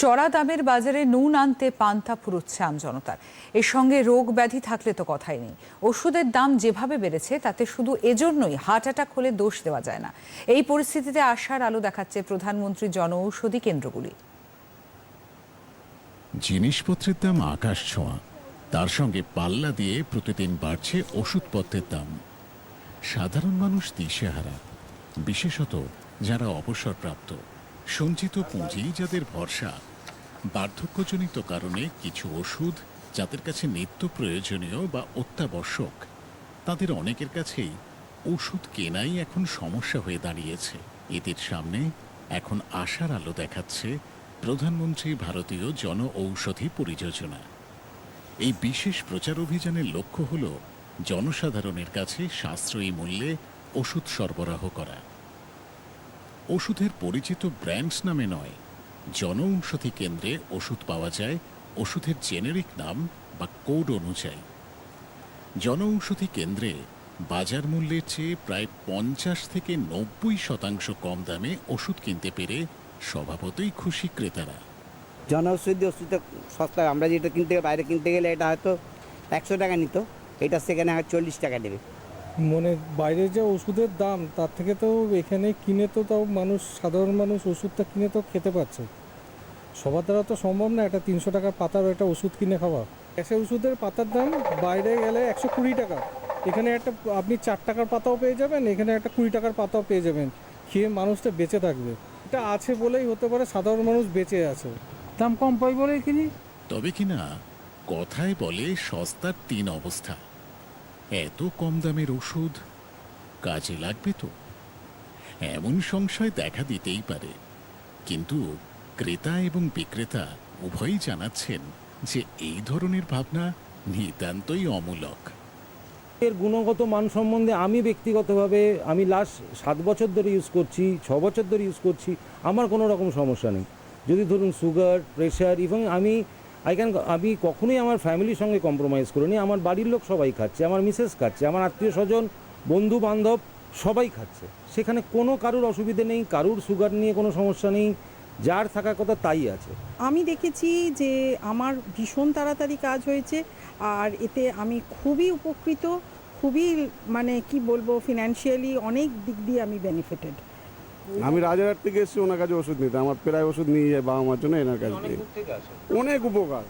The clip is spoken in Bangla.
চড়া দামের বাজারে নুন আনতে পান্তা ফুরুচ্ছে আমজনতার এর সঙ্গে রোগ ব্যাধি থাকলে তো কথাই নেই। ওষুধের দাম যেভাবে বেড়েছে, তাতে শুধু এজন্যই হার্ট অ্যাটাক হলে দোষ দেওয়া যায় না। এই পরিস্থিতিতে আশার আলো দেখাচ্ছে প্রধানমন্ত্রী জনঔষধি কেন্দ্রগুলি। জিনিসপত্রের দাম আকাশ ছোঁয়া। তার সঙ্গে পাল্লা দিয়ে প্রতিদিন বাড়ছে ওষুধপত্রের দাম। সাধারণ মানুষ দিশেহারা। বিশেষত যারা অবসরপ্রাপ্ত। সঞ্চিত পুঁজি যাদের ভরসা। বার্ধক্যজনিত কারণে কিছু ওষুধ যাদের কাছে নিত্য প্রয়োজনীয় বা অত্যাবশ্যক, তাদের অনেকের কাছেই ওষুধ কেনাই এখন সমস্যা হয়ে দাঁড়িয়েছে। এদের সামনে এখন আশার আলো দেখাচ্ছে প্রধানমন্ত্রী ভারতীয় জন ঔষধি পরিযোজনা। এই বিশেষ প্রচার অভিযানের লক্ষ্য হল জনসাধারণের কাছে সাশ্রয়ী মূল্যে ওষুধ সরবরাহ করা। ওষুধের পরিচিত ব্র্যান্ডস নামে নয় জনঔষধি কেন্দ্রে ওষুধ পাওয়া যায় ওষুধের জেনেরিক নাম বা কোড অনুযায়ী। জনঔষধি কেন্দ্রে বাজার মূল্যের চেয়ে প্রায় পঞ্চাশ থেকে নব্বই শতাংশ কম দামে ওষুধ কিনতে পেরে স্বভাবতই খুশি ক্রেতারা। জনঔষধি ওষুধটা সস্তা আমরা যেটা কিনতে বাইরে কিনতে গেলে এটা হয়তো একশো টাকা নিত এটা সেখানে হয় চল্লিশ টাকা দেবে। মানে বাইরে যে ওষুধের দাম তার থেকে তো এখানে কিনে তো তাও মানুষ সাধারণ মানুষ ওষুধটা কিনে তো খেতে পারছে। সবার দ্বারা তো সম্ভব না একটা তিনশো টাকার পাতার একটা ওষুধ কিনে খাওয়া। একটা ওষুধের পাতার দাম বাইরে গেলে একশো কুড়ি টাকা। এখানে একটা আপনি চার টাকার পাতাও পেয়ে যাবেন এখানে একটা কুড়ি টাকার পাতাও পেয়ে যাবেন। খেয়ে মানুষটা বেঁচে থাকবে। এটা আছে বলেই হতে পারে সাধারণ মানুষ বেঁচে আছে। দাম কম পাই বলে কিনি তবে কি না কথায় বলে সস্তার তিন অবস্থা। এত কম দামের ওষুধ কাজে লাগবে তো। এমন সংশয় দেখা দিতেই পারে। কিন্তু ক্রেতা এবং বিক্রেতা উভয়ই জানাচ্ছেন যে এই ধরনের ভাবনা নিতান্তই অমূলক। এর গুণগত মান সম্বন্ধে আমি ব্যক্তিগতভাবে আমি লাস্ট সাত বছর ধরে ইউজ করছি, ছ বছর ধরে ইউজ করছি, আমার কোনো রকম সমস্যা নেই। যদি ধরুন সুগার প্রেশার এবং আমি আই ক্যান আমি কখনোই আমার ফ্যামিলির সঙ্গে কম্প্রোমাইজ করিনি, আমার বাড়ির লোক সবাই খাচ্ছে, আমার মিসেস খাচ্ছে, আমার আত্মীয় স্বজন, বন্ধু বান্ধব সবাই খাচ্ছে। সেখানে কোনো কারুর অসুবিধে নেই, কারুর সুগার নিয়ে কোনো সমস্যা নেই যার থাকার কথা তাই আছে। আমি দেখেছি যে আমার ভীষণ তাড়াতাড়ি কাজ হয়েছে আর এতে আমি খুবই উপকৃত খুবই মানে কি বলব ফিনান্সিয়ালি অনেক দিক দিয়ে আমি বেনিফিটেড আমি রাজারহাট থেকে এসেছি ওনার কাছে ওষুধ নিতে। আমার প্রায় ওষুধ নিয়ে যায় বাবা মার জন্য এনার কাছে অনেক উপকার।